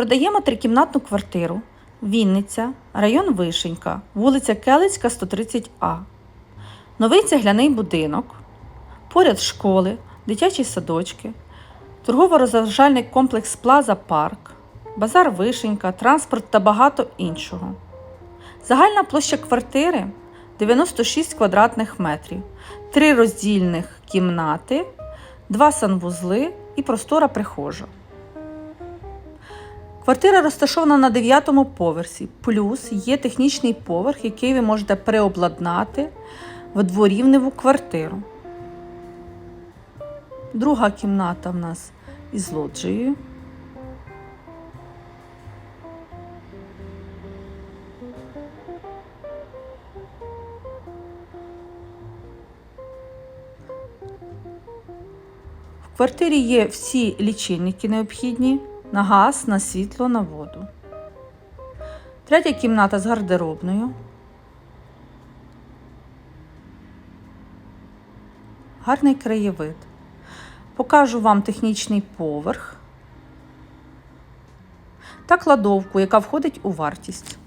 Продаємо трикімнатну квартиру. Вінниця, район Вишенька, вулиця Келицька, 130А. Новий цегляний будинок. Поряд школи, дитячі садочки, торгово-розважальний комплекс Плаза Парк, базар Вишенька, транспорт та багато іншого. Загальна площа квартири 96 квадратних метрів, три роздільних кімнати, два санвузли і простора прихожа. Квартира розташована на 9 поверсі, плюс є технічний поверх, який ви можете переобладнати в дворівневу квартиру. Друга кімната в нас із лоджією. В квартирі є всі лічильники необхідні на газ, на світло, на воду. Третя кімната з гардеробною. Гарний краєвид. Покажу вам технічний поверх та кладовку, яка входить у вартість.